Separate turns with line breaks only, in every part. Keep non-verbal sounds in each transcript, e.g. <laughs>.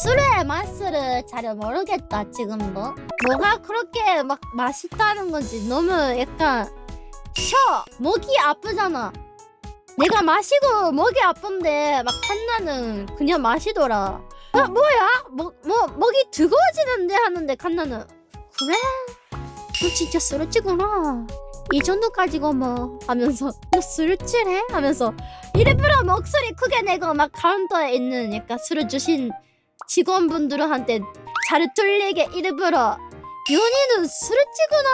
술의 맛을 잘 모르겠다 지금도. 뭐가 그렇게 막 맛있다는 건지 너무 약간 쉬어 목이 아프잖아. 내가 마시고 목이 아픈데 막 칸나는 그냥 마시더라. 어 뭐야? 목, 뭐, 목이 뜨거워지는데 하는데 칸나는. 그래? 너 진짜 술집구나. 이 정도 까지고 뭐 하면서 <laughs> 너 술집해? 하면서 일부러 목소리 크게 내고 막 카운터에 있는 약간 술을 주신 직원분들한테 잘 들리게 일부러 윤희는 술집구나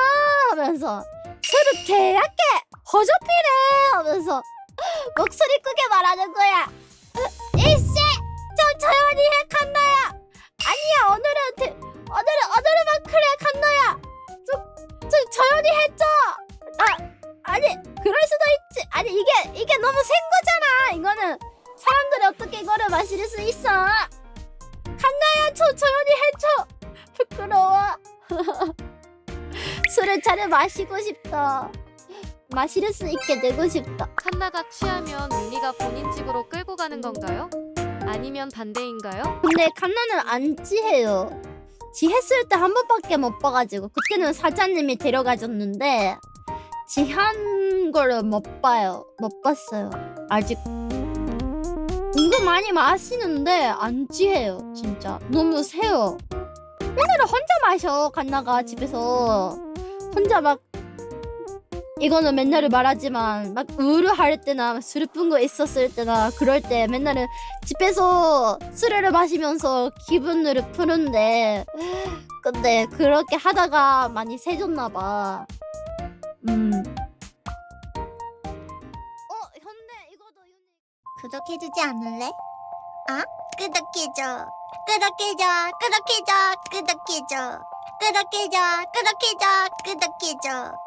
하면서 술을 개약게 허접히네 하면서 목소리 크게 말하는 거야 이씨 좀 조용히 해 칸나야. 아니야 오늘은 대, 오늘은 오늘은만 그래 칸나야. 좀, 좀 조용히 해줘 아 아니 그럴 수도 있지. 아니 이게 이게 너무 센 거잖아. 이거는 사람들이 어떻게 이거를 마실 수 있어 저 조용히 해줘 부끄러워 <laughs> 술을 잘 마시고 싶다 마실 수 있게 되고 싶다
칸나가 취하면 릴리가 본인 집으로 끌고 가는 건가요? 아니면 반대인가요?
근데 칸나는 안 지해요. 지했을 때 한 번밖에 못 봐가지고 그때는 사장님이 데려가줬는데 지한 거를 못 봐요. 못 봤어요. 아직. 은근 많이 마시는데 안 지해요. 진짜 너무 세요. 맨날 혼자 마셔 칸나가 집에서 혼자 막 이거는 맨날 말하지만 막 우울할 때나 슬픈 거 있었을 때나 그럴 때 맨날은 집에서 술을 마시면서 기분을 푸는데 근데 그렇게 하다가 많이 세졌나 봐. 음.
구독해주지 않을래? 아? 구독해줘. 구독해줘. 구독해줘. 구독해줘. 구독해줘. 구독해줘. 구독해줘.